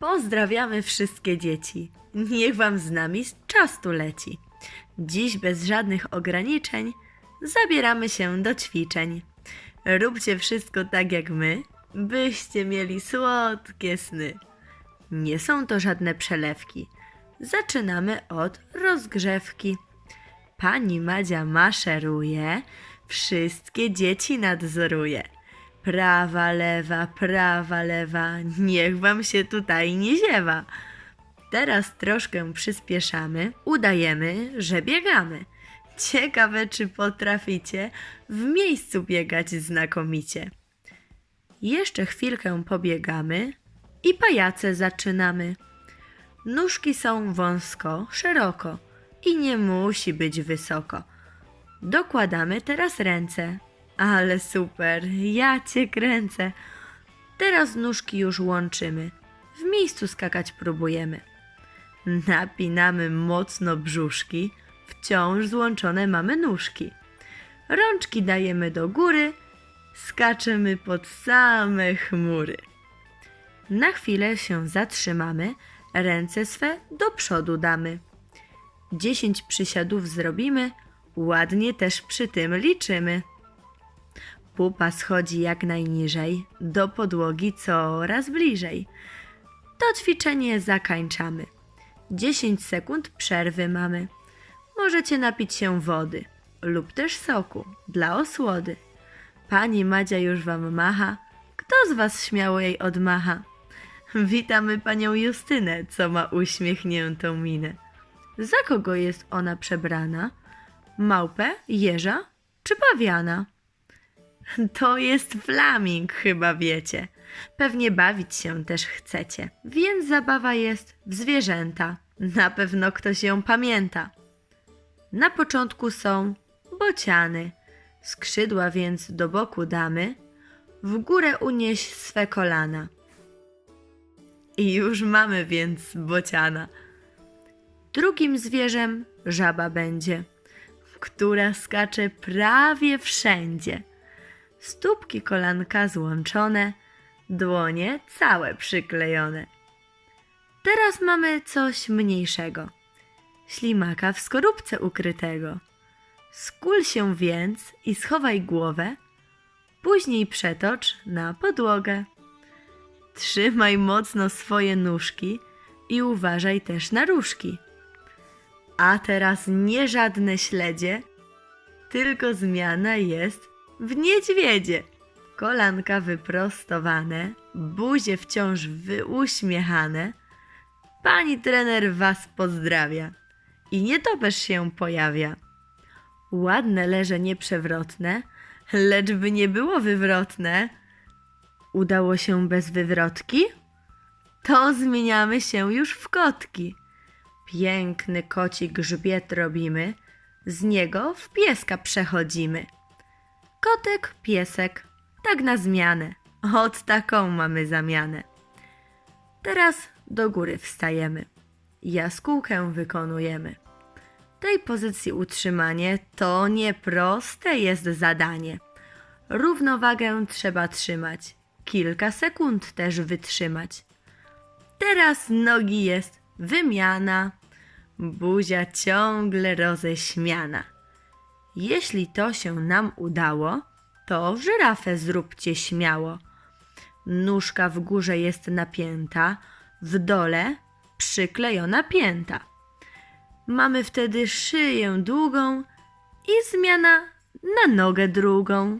Pozdrawiamy wszystkie dzieci. Niech wam z nami czas tu leci. Dziś bez żadnych ograniczeń zabieramy się do ćwiczeń. Róbcie wszystko tak jak my, byście mieli słodkie sny. Nie są to żadne przelewki. Zaczynamy od rozgrzewki. Pani Madzia maszeruje, wszystkie dzieci nadzoruje. Prawa, lewa, prawa, lewa, niech wam się tutaj nie ziewa. Teraz troszkę przyspieszamy, udajemy, że biegamy. Ciekawe, czy potraficie w miejscu biegać znakomicie. Jeszcze chwilkę pobiegamy i pajace zaczynamy. Nóżki są wąsko, szeroko i nie musi być wysoko. Dokładamy teraz ręce. Ale super, ja cię kręcę. Teraz nóżki już łączymy. W miejscu skakać próbujemy. Napinamy mocno brzuszki, wciąż złączone mamy nóżki. Rączki dajemy do góry, skaczemy pod same chmury. Na chwilę się zatrzymamy, ręce swe do przodu damy. Dziesięć przysiadów zrobimy, ładnie też przy tym liczymy. Pupa schodzi jak najniżej, do podłogi coraz bliżej. To ćwiczenie zakończamy. 10 sekund przerwy mamy. Możecie napić się wody lub też soku dla osłody. Pani Madzia już wam macha. Kto z was śmiało jej odmacha? Witamy panią Justynę, co ma uśmiechniętą minę. Za kogo jest ona przebrana? Małpę, jeża czy pawiana? To jest flaming, chyba wiecie. Pewnie bawić się też chcecie, więc zabawa jest w zwierzęta. Na pewno ktoś ją pamięta. Na początku są bociany. Skrzydła więc do boku damy, w górę unieś swe kolana. I już mamy więc bociana. Drugim zwierzem żaba będzie, która skacze prawie wszędzie. Stópki kolanka złączone, dłonie całe przyklejone. Teraz mamy coś mniejszego. Ślimaka w skorupce ukrytego. Skul się więc i schowaj głowę, później przetocz na podłogę. Trzymaj mocno swoje nóżki i uważaj też na różki. A teraz nie żadne śledzie, tylko zmiana jest w niedźwiedzie. Kolanka wyprostowane, buzie wciąż wyuśmiechane. Pani trener was pozdrawia i nietoperz się pojawia. Ładne leżenie przewrotne, lecz by nie było wywrotne. Udało się bez wywrotki? To zmieniamy się już w kotki. Piękny koci grzbiet robimy, z niego w pieska przechodzimy. Kotek, piesek, tak na zmianę. Od taką mamy zamianę. Teraz do góry wstajemy. Jaskółkę wykonujemy. Tej pozycji utrzymanie to nieproste jest zadanie. Równowagę trzeba trzymać. Kilka sekund też wytrzymać. Teraz nogi jest wymiana. Buzia ciągle roześmiana. Jeśli to się nam udało, to żyrafę zróbcie śmiało. Nóżka w górze jest napięta, w dole przyklejona pięta. Mamy wtedy szyję długą i zmiana na nogę drugą.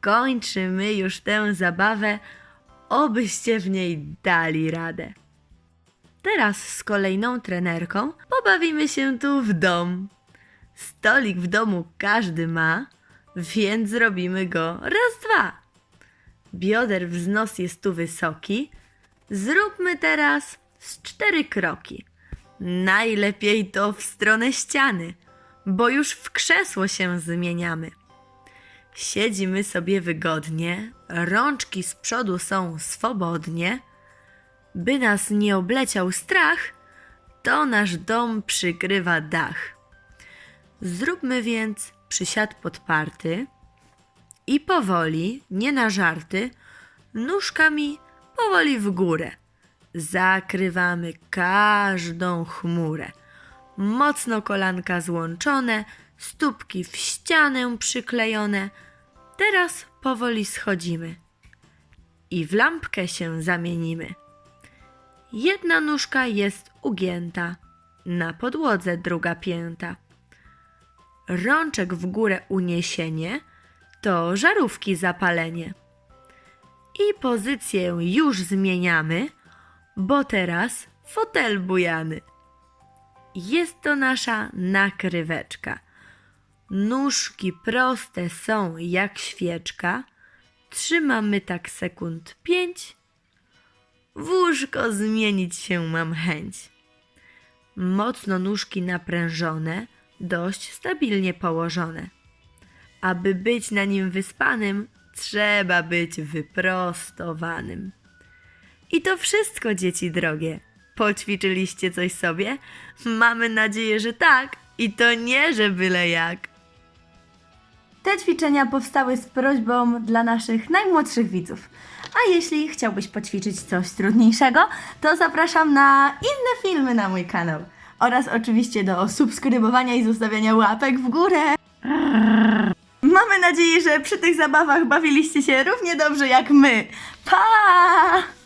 Kończymy już tę zabawę, obyście w niej dali radę. Teraz z kolejną trenerką pobawimy się tu w dom. Stolik w domu każdy ma, więc zrobimy go raz, dwa. Bioder wznos jest tu wysoki. Zróbmy teraz z cztery kroki. Najlepiej to w stronę ściany, bo już w krzesło się zmieniamy. Siedzimy sobie wygodnie, rączki z przodu są swobodnie. By nas nie obleciał strach, to nasz dom przykrywa dach. Zróbmy więc przysiad podparty i powoli, nie na żarty, nóżkami powoli w górę. Zakrywamy każdą chmurę. Mocno kolanka złączone, stópki w ścianę przyklejone. Teraz powoli schodzimy i w lampkę się zamienimy. Jedna nóżka jest ugięta, na podłodze druga pięta. Rączek w górę uniesienie to żarówki zapalenie. I pozycję już zmieniamy, bo teraz fotel bujany. Jest to nasza nakryweczka. Nóżki proste są jak świeczka. Trzymamy tak sekund pięć. W łóżko zmienić się mam chęć. Mocno nóżki naprężone, dość stabilnie położone. Aby być na nim wyspanym, trzeba być wyprostowanym. I to wszystko, dzieci drogie. Poćwiczyliście coś sobie? Mamy nadzieję, że tak. I to nie, że byle jak. Te ćwiczenia powstały z prośbą dla naszych najmłodszych widzów. A jeśli chciałbyś poćwiczyć coś trudniejszego, to zapraszam na inne filmy na mój kanał. Oraz oczywiście do subskrybowania i zostawiania łapek w górę. Mamy nadzieję, że przy tych zabawach bawiliście się równie dobrze jak my. Pa!